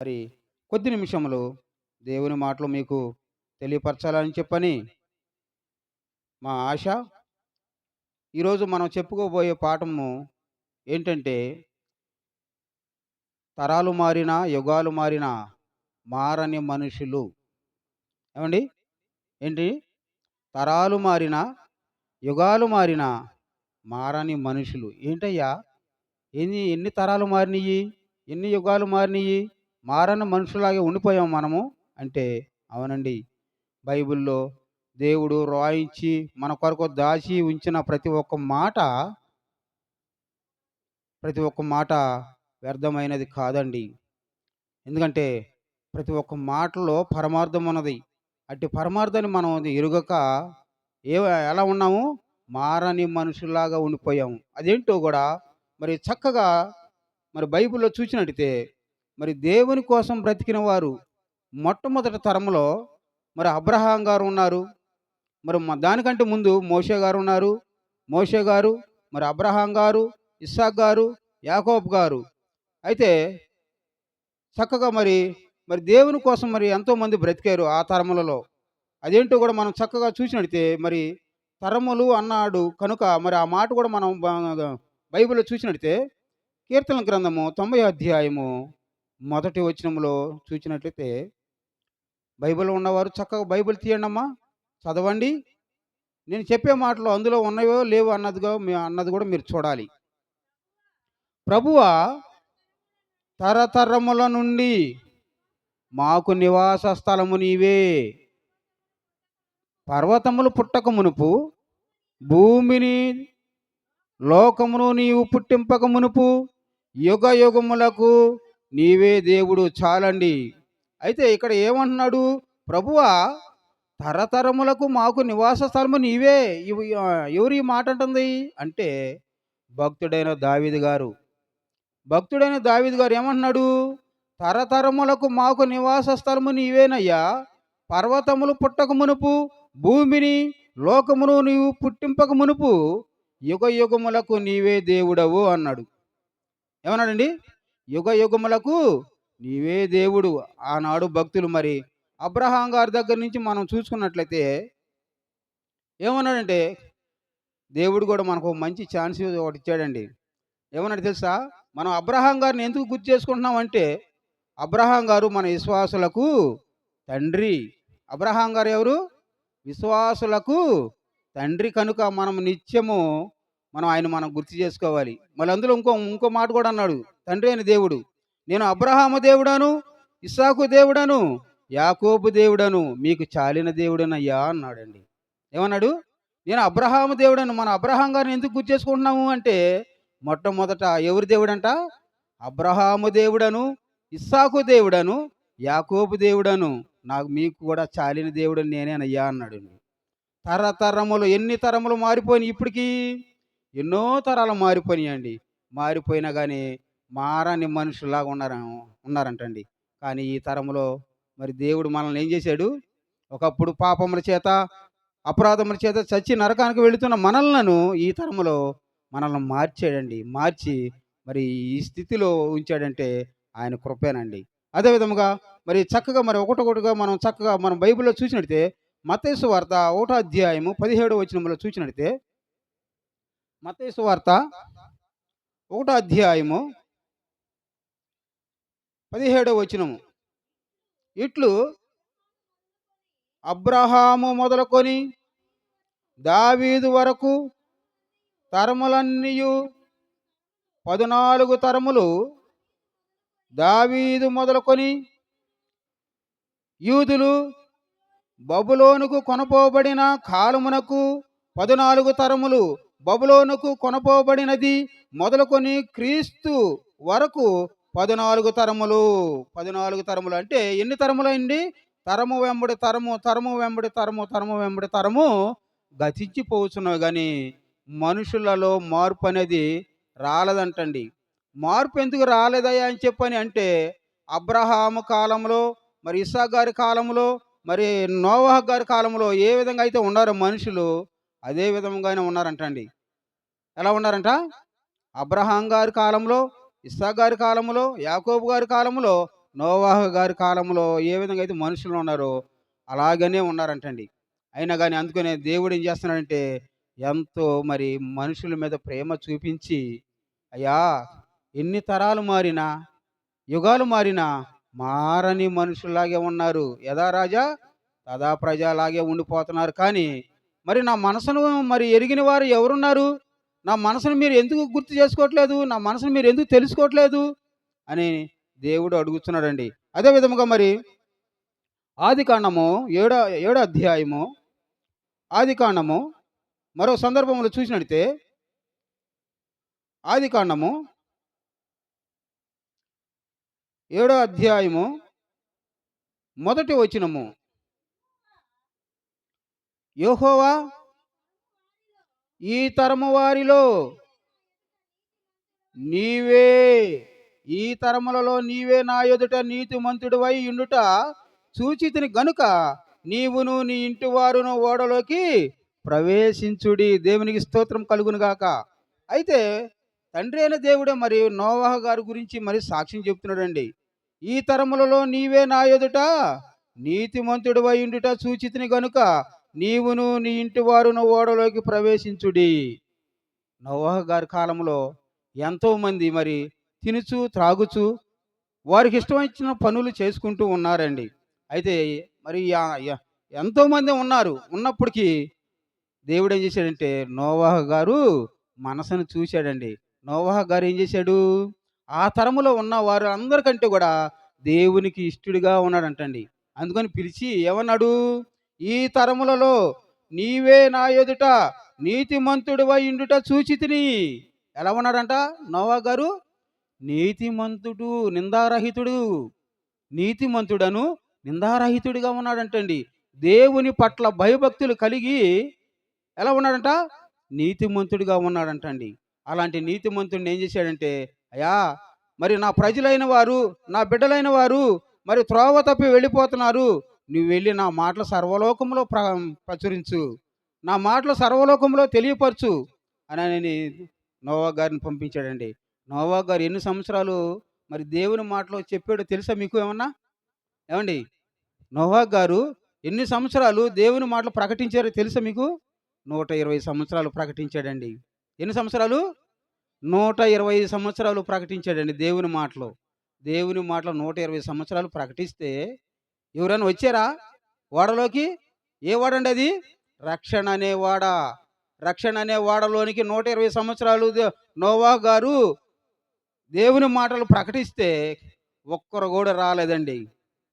మరి కొద్ది నిమిషములు దేవుని మాటలు మీకు తెలియపరచాలని చెప్పని మా ఆశ. ఈరోజు మనం చెప్పుకోబోయే పాఠము ఏంటంటే తరాలు మారిన యుగాలు మారిన మారని మనుషులు. ఏమండి? ఏంటి? తరాలు మారిన యుగాలు మారిన మారని మనుషులు. ఏంటయ్యా? ఎన్ని ఎన్ని తరాలు మారినాయి ఎన్ని యుగాలు మారినాయి మారని మనుషులాగే ఉండిపోయాం మనము అంటే అవునండి. బైబిల్లో దేవుడు రాయించి మన కొరకు దాచి ఉంచిన ప్రతి ఒక్క మాట ప్రతి ఒక్క మాట వ్యర్థమైనది కాదండి. ఎందుకంటే ప్రతి ఒక్క మాటలో పరమార్థం ఉన్నది. అట్టి పరమార్థాన్ని మనం అది ఎరుగక ఏ ఎలా ఉన్నాము? మారని మనుషుల్లాగా ఉండిపోయాము. అదేంటో కూడా మరి చక్కగా మరి బైబిల్లో చూసినట్టయితే మరి దేవుని కోసం బ్రతికిన వారు మొట్టమొదటి తరంలో మరి అబ్రహాం గారు ఉన్నారు. మరి దానికంటే ముందు మోషే గారు ఉన్నారు. మోషే గారు మరి అబ్రహాం గారు ఇస్సాక్ గారు యాకోబ్ గారు. అయితే చక్కగా మరి మరి దేవుని కోసం మరి ఎంతోమంది బ్రతికారు ఆ తరములలో. అదేంటో కూడా మనం చక్కగా చూసినట్టే మరి తరములు అన్నాడు కనుక మరి ఆ మాట కూడా మనం బైబిల్లో చూసినట్టే కీర్తన గ్రంథము తొంభై అధ్యాయము మొదటి వచనంలో చూసినట్లయితే బైబిల్ ఉన్నవారు చక్కగా బైబిల్ తీయండి అమ్మా చదవండి. నేను చెప్పే మాటలు అందులో ఉన్నాయో లేవో అన్నదిగా అన్నది కూడా మీరు చూడాలి. ప్రభువ తరతరముల నుండి మాకు నివాస స్థలము నీవే. పర్వతములు పుట్టక మునుపు భూమిని లోకమును నీవు పుట్టింపక మునుపు యుగ యుగములకు నీవే దేవుడు చాలండి. అయితే ఇక్కడ ఏమంటున్నాడు? ప్రభువా తరతరములకు మాకు నివాస స్థలము నీవే. ఇవి- మాట అంటుంది? అంటే భక్తుడైన దావిది గారు. భక్తుడైన దావిది గారు ఏమంటున్నాడు? తరతరములకు మాకు నివాస స్థలము నీవేనయ్యా. పర్వతములు పుట్టక మునుపు భూమిని లోకమును నీవు పుట్టింపక మునుపు యుగ యుగములకు నీవే దేవుడవు అన్నాడు. ఏమన్నాడండి? యుగ యుగములకు నీవే దేవుడు ఆనాడు భక్తులు మరి. అబ్రహాం గారి దగ్గర నుంచి మనం చూసుకున్నట్లయితే ఏమన్నాడంటే దేవుడు కూడా మనకు మంచి ఛాన్స్ ఒకటి ఇచ్చాడండి. ఏమన్నాడు తెలుసా? మనం అబ్రహాం గారిని ఎందుకు గుర్తు చేసుకుంటున్నాం అంటే అబ్రహాం గారు మన విశ్వాసులకు తండ్రి. అబ్రహాం గారు ఎవరు? విశ్వాసులకు తండ్రి. కనుక మనం నిత్యము మనం ఆయన మనం గుర్తు చేసుకోవాలి. మళ్ళీ అందులో ఇంకో ఇంకో మాట కూడా అన్నాడు. తండ్రి అయిన దేవుడు నేను అబ్రహాము దేవుడను ఇస్సాకు దేవుడను యాకోబు దేవుడను మీకు చాలిన దేవుడనయ్యా అన్నాడండి. ఏమన్నాడు? నేను అబ్రహాము దేవుడను మన అబ్రహాం గారిని ఎందుకు గుర్తు చేసుకుంటున్నాము అంటే మొట్టమొదట ఎవరి దేవుడంట? అబ్రహాము దేవుడను ఇస్సాకు దేవుడను యాకోబు దేవుడను నాకు మీకు కూడా చాలిన దేవుడు నేనేనయ్యా అన్నాడు తరతరములు ఎన్ని తరములు మారిపోయినాయి ఇప్పటికీ? ఎన్నో తరాలు మారిపోయినాయండి. మారిపోయినా కానీ మారని మనుషులాగా ఉన్నారు ఉన్నారంటండి. కానీ ఈ తరములో మరి దేవుడు మనల్ని ఏం చేశాడు? ఒకప్పుడు పాపముల చేత అపరాధముల చేత చచ్చి నరకానికి వెళుతున్న మనలను ఈ తరములో మనల్ని మార్చాడండి. మార్చి మరి ఈ స్థితిలో ఉంచాడంటే ఆయన కృపేనండి. అదే విధముగా మరి చక్కగా మరి ఒకటొకటిగా మనం చక్కగా మనం బైబిల్లో చూసినట్టే మతేసు వార్త ఒకటో అధ్యాయము పదిహేడో వచనంలో చూసినట్టే మతేసు వార్త ఒకటో అధ్యాయము పదిహేడో వచనము. ఇట్లు అబ్రహాము మొదలుకొని దావీదు వరకు తరములన్నీయు పద్నాలుగు తరములు దావీదు మొదలుకొని యూదులు బబులోనుకు కొనపోబడిన కాలమునకు పద్నాలుగు తరములు బబులోనుకు కొనపోబడినది మొదలుకొని క్రీస్తు వరకు పద్నాలుగు తరములు. పద్నాలుగు తరములు అంటే ఎన్ని తరములు అండి తరము వెంబడి తరము తరము వెంబడి తరము తరము వెంబడి తరము గతించిపోతున్నావు కానీ మనుషులలో మార్పు అనేది రాలేదంటండి. మార్పు ఎందుకు రాలేదయ్యా అని చెప్పని అంటే అబ్రహాము కాలంలో మరి ఇస్సా గారి కాలంలో మరి నోవాహ గారి కాలంలో ఏ విధంగా అయితే ఉన్నారో మనుషులు అదే విధంగానే ఉన్నారంటండి. ఎలా ఉన్నారంట? అబ్రహాం గారి కాలంలో ఇస్సా గారి కాలంలో యాకోబు గారి కాలంలో నోవాహ గారి కాలంలో ఏ విధంగా అయితే మనుషులు ఉన్నారో అలాగనే ఉన్నారంటండి. అయినా కానీ అందుకనే దేవుడు ఏం చేస్తున్నాడంటే ఎంతో మరి మనుషుల మీద ప్రేమ చూపించి అయ్యా ఎన్ని తరాలు మారినా యుగాలు మారినా మారని మనుషుల్లాగే ఉన్నారు. యథా రాజా తదా ప్రజలాగే ఉండిపోతున్నారు. కానీ మరి నా మనసును మరి ఎరిగిన వారు ఎవరున్నారు? నా మనసును మీరు ఎందుకు గుర్తు చేసుకోవట్లేదు? నా మనసును మీరు ఎందుకు తెలుసుకోవట్లేదు? అని దేవుడు అడుగుతున్నాడండి. అదే విధముగా మరి ఆది కాండము ఏడో ఏడో అధ్యాయము ఆది కాండము మరో సందర్భంలో చూసినట్టే ఆది కాండము ఏడో అధ్యాయము మొదటి వచనము యోహోవా ఈ తరము వారిలో నీవే ఈ తరములలో నీవే నా ఎదుట నీతిమంతుడివై ఉండుట సూచితిని గనుక నీవును నీ ఇంటి వారును ఓడలోకి ప్రవేశించుడి. దేవునికి స్తోత్రం కలుగును గాక. అయితే తండ్రి అయిన దేవుడే మరి నోవాహ గారి గురించి మరి సాక్ష్యం చెప్తున్నాడండి. ఈ తరములలో నీవే నా ఎదుట నీతిమంతుడు ఉండుట సూచితిని గనుక నీవును నీ ఇంటి వారును ఓడలోకి ప్రవేశించుడి. నోవాహ గారి కాలంలో ఎంతోమంది మరి తినుచు త్రాగుచు వారికి ఇష్టమైన ఇచ్చిన పనులు చేసుకుంటూ ఉన్నారండి. అయితే మరి యా- ఉన్నారు. ఉన్నప్పటికీ దేవుడు ఏం చేశాడంటే నోవాహ గారు మనసును చూశాడండి. నోవాహ గారు ఏం చేశాడు? ఆ తరములో ఉన్న వారు అందరికంటే కూడా దేవునికి ఇష్టడిగా ఉన్నాడంటండి. అందుకని పిలిచి ఏమన్నాడు? ఈ తరములలో నీవే నా ఎదుట నీతిమంతుడివై ఇండుట చూచితిని. ఎలా ఉన్నాడంట? నోవా గారు నీతిమంతుడు నిందారహితుడు. నీతిమంతుడను నిందారహితుడిగా ఉన్నాడంటండి. దేవుని పట్ల భయభక్తులు కలిగి ఎలా ఉన్నాడంట? నీతిమంతుడిగా ఉన్నాడంటండి. అలాంటి నీతిమంతుడిని ఏం చేశాడంటే అయ్యా మరి నా ప్రజలైన వారు నా బిడ్డలైన వారు మరి త్రోవ తప్పి వెళ్ళిపోతున్నారు. నువ్వు వెళ్ళి నా మాటలు సర్వలోకంలో ప్ర ప్రచురించు. నా మాటలు సర్వలోకంలో తెలియపరచు అని ఆయన నోవా గారిని పంపించాడండి. నోవా గారు ఎన్ని సంవత్సరాలు మరి దేవుని మాటలో చెప్పాడో తెలుసా మీకు ఏమన్నా? ఏమండి? నోవా గారు ఎన్ని సంవత్సరాలు దేవుని మాటలు ప్రకటించారో తెలుసా మీకు? నూట ఇరవై సంవత్సరాలు ప్రకటించాడండి. ఎన్ని సంవత్సరాలు? నూట ఇరవై సంవత్సరాలు ప్రకటించాడండి దేవుని మాటలు. దేవుని మాటలు నూట ఇరవై సంవత్సరాలు ప్రకటిస్తే ఎవరైనా వచ్చారా? ఓడలోకి? ఏ వాడండి అది? రక్షణ అనే ఓడ. రక్షణ అనే ఓడలోనికి నూట ఇరవై సంవత్సరాలు నోవా గారు దేవుని మాటలు ప్రకటిస్తే ఒక్కరు కూడా రాలేదండి.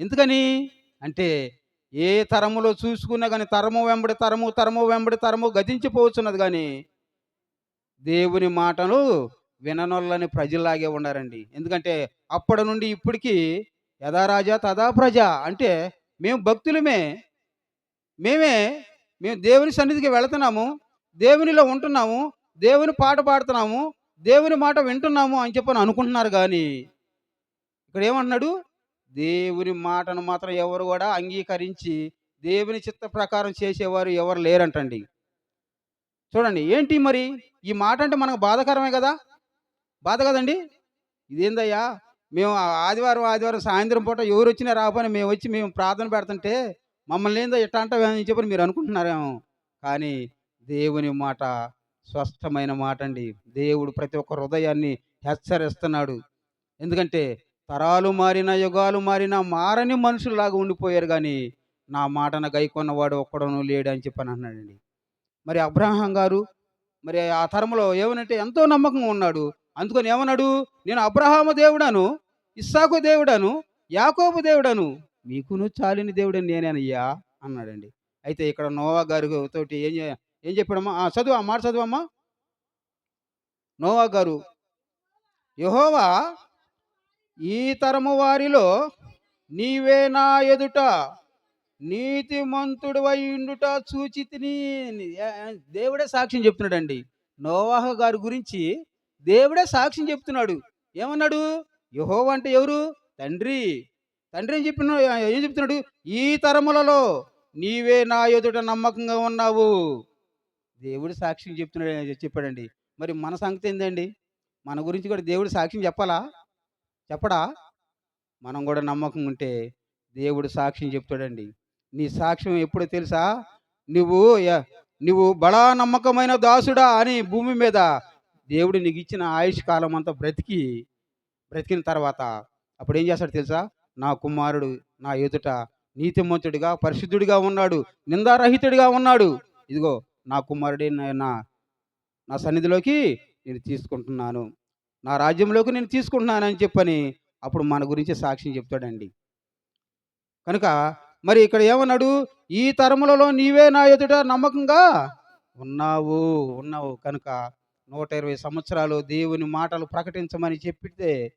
ఎందుకని? అంటే ఏ తరములో చూసుకున్నా కానీ తరము వెంబడి తరము తరము వెంబడి తరము గతించిపోవచ్చున్నది కానీ దేవుని మాటలు విననొల్లని ప్రజల్లాగే ఉన్నారండి. ఎందుకంటే అప్పటి నుండి ఇప్పటికీ యథారాజా తదా ప్రజ అంటే మేము భక్తులమే. మేమే మేము దేవుని సన్నిధికి వెళుతున్నాము దేవునిలో ఉంటున్నాము దేవుని పాట పాడుతున్నాము దేవుని మాట వింటున్నాము అని చెప్పని అనుకుంటున్నారు కానీ ఇక్కడ ఏమంటున్నాడు? దేవుని మాటను మాత్రం ఎవరు కూడా అంగీకరించి దేవుని చిత్త ప్రకారం చేసేవారు ఎవరు లేరంటండి. చూడండి ఏంటి మరి? ఈ మాట అంటే మనకు బాధకరమే కదా? బాధ కదండి? ఇదేందయ్యా? మేము ఆదివారం ఆదివారం సాయంత్రం పూట ఎవరు వచ్చినా రాకపోయినా మేము వచ్చి మేము ప్రార్థన పెడుతుంటే మమ్మల్ని ఏందో ఇట్లా అంటావేమని చెప్పని మీరు అనుకుంటున్నారేమో. కానీ దేవుని మాట స్పష్టమైన మాట అండి. దేవుడు ప్రతి ఒక్క హృదయాన్ని హెచ్చరిస్తున్నాడు. ఎందుకంటే తరాలు మారిన యుగాలు మారిన మారని మనుషుల్లాగా ఉండిపోయారు కానీ నా మాటన గైకొన్నవాడు ఒక్కడను లేడు అని చెప్పని అన్నాడండి. మరి అబ్రహాం గారు మరి ఆ తరంలో ఏమనంటే ఎంతో నమ్మకంగా ఉన్నాడు. అందుకని ఏమన్నాడు? నేను అబ్రహాము దేవుడను ఇస్సాకు దేవుడను యాకోబు దేవుడను మీకును చాలిని దేవుడని నేనేనయ్యా అన్నాడండి. అయితే ఇక్కడ నోవా గారి తోటి ఏం ఏం చెప్పాడమ్మా? చదువు ఆ మాట చదువమ్మా నోవా గారు యహోవా ఈ తరము వారిలో నీవే నా ఎదుట నీతిమంతుడు ఉండుట సూచితిని దేవుడే సాక్ష్యం చెప్తున్నాడండి. నోవాహ గారి గురించి దేవుడే సాక్ష్యం చెప్తున్నాడు. ఏమన్నాడు? యహో అంటే ఎవరు? తండ్రి. తండ్రి ఏం చెప్పిన ఏం చెప్తున్నాడు? ఈ తరములలో నీవే నా ఎదుట నమ్మకంగా ఉన్నావు. దేవుడు సాక్ష్యం చెప్తున్నాడు చెప్పాడండి. మరి మన సంగతి ఏందండి? మన గురించి కూడా దేవుడు సాక్ష్యం చెప్పాలా? చెప్పడా? మనం కూడా నమ్మకం ఉంటే దేవుడు సాక్ష్యం చెప్తాడండి. నీ సాక్ష్యం ఎప్పుడో తెలుసా? నువ్వు నువ్వు బడా నమ్మకమైన దాసుడా అని భూమి మీద దేవుడు నీకు ఇచ్చిన ఆయుష్ కాలం అంతా బ్రతికి బ్రతికిన తర్వాత అప్పుడు ఏం చేస్తాడు తెలుసా? నా కుమారుడు నా ఎదుట నీతిమంతుడిగా పరిశుద్ధుడిగా ఉన్నాడు నిందారహితుడిగా ఉన్నాడు. ఇదిగో నా కుమారుడే నా నా- నా సన్నిధిలోకి నేను తీసుకుంటున్నాను. నా రాజ్యంలోకి నేను తీసుకుంటున్నానని చెప్పని అప్పుడు మన గురించి సాక్ష్యం చెప్తాడండి. కనుక మరి ఇక్కడ ఏమన్నాడు? ఈ తరములలో నీవే నా ఎదుట నమ్మకంగా ఉన్నావు ఉన్నావు. కనుక నూట ఇరవై సంవత్సరాలు దేవుని మాటలు ప్రకటించమని చెప్పితే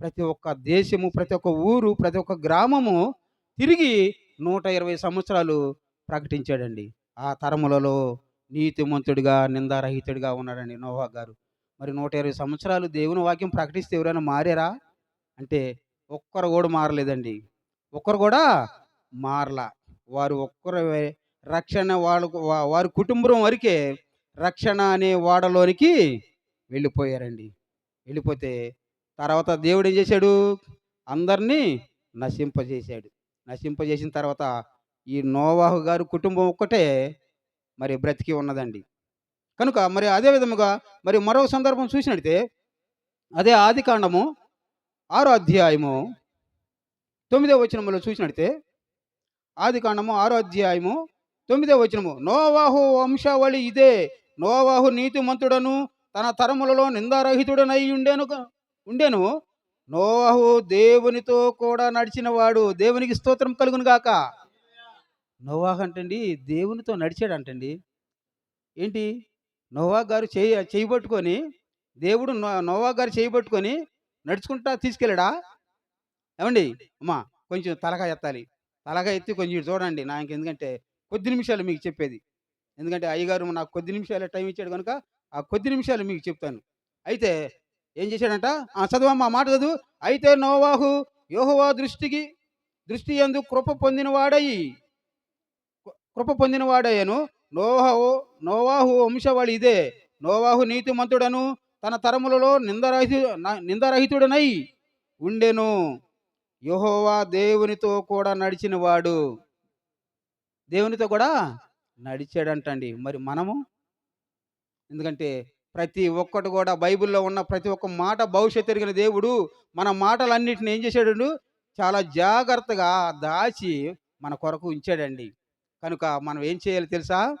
ప్రతి ఒక్క దేశము ప్రతి ఒక్క ఊరు ప్రతి ఒక్క గ్రామము తిరిగి నూట ఇరవై సంవత్సరాలు ప్రకటించాడండి. ఆ తరములలో నీతిమంతుడిగా నిందారహితుడిగా ఉన్నాడండి నోవా గారు. మరి నూట ఇరవై సంవత్సరాలు దేవుని వాక్యం ప్రకటిస్తే ఎవరైనా మారారా? అంటే ఒక్కరు కూడా మారలేదండి. ఒక్కరు కూడా మారలా. వారు ఒక్కరు రక్షణ వాళ్ళకు వారి కుటుంబం వరకే రక్షణ అనే ఓడలోనికి వెళ్ళిపోయారండి. వెళ్ళిపోతే తర్వాత దేవుడు ఏం చేశాడు? అందరినీ నశింపజేశాడు. నశింపజేసిన తర్వాత ఈ నోవాహు గారు కుటుంబం ఒక్కటే మరి బ్రతికి ఉన్నదండి. కనుక మరి అదే విధముగా మరి మరొక సందర్భం చూసినట్టే అదే ఆది కాండము ఆరో అధ్యాయము తొమ్మిదో వచనములో చూసినట్టే ఆది కాండము ఆరో అధ్యాయము తొమ్మిదో వచనము నోవాహు వంశావళి ఇదే నోవాహు నీతిమంతుడను తన తరములలో నిందారహితుడనై ఉండేను ఉండెను. నోవాహు దేవునితో కూడా నడిచిన వాడు దేవునికి స్తోత్రం కలుగును గాక. నోవాహు అంటండి దేవునితో నడిచాడు అంటండి ఏంటి? నోవా గారు చేయి చేయబట్టుకొని దేవుడు నో- నోవా గారు చేయబట్టుకొని నడుచుకుంటా తీసుకెళ్ళాడా? ఏమండి? అమ్మా కొంచెం తలగా ఎత్తాలి. తలగా ఎత్తి కొంచెం చూడండి నాకు ఎందుకంటే కొద్ది నిమిషాలు మీకు చెప్పేది. ఎందుకంటే అయ్యగారు నాకు కొద్ది నిమిషాలు టైం ఇచ్చాడు కనుక ఆ కొద్ది నిమిషాలు మీకు చెప్తాను. అయితే ఏం చేశాడంట? ఆ చదువమ్మ మాట చదువు అయితే నోవాహు యోహోవా దృష్టికి దృష్టి ఎందు కృప పొందినవాడయి. కృప పొందినవాడయ్యను. నోవాహు నోవాహు వంశవాళి ఇదే. నోవాహు నీతిమంతుడను తన తరములలో నిందరహితు నిందరహితుడనై ఉండెను. యహోవా దేవునితో కూడా నడిచినవాడు. దేవునితో కూడా నడిచాడంటండి. మరి మనము? ఎందుకంటే ప్రతి ఒక్కటి కూడా బైబిల్లో ఉన్న ప్రతి ఒక్క మాట భవిష్యత్తు ఎరిగిన దేవుడు మన మాటలన్నిటిని ఏం చేశాడు చాలా జాగ్రత్తగా దాచి మన కొరకు ఉంచాడండి. కనుక మనం ఏం చేయాలి తెలుసా?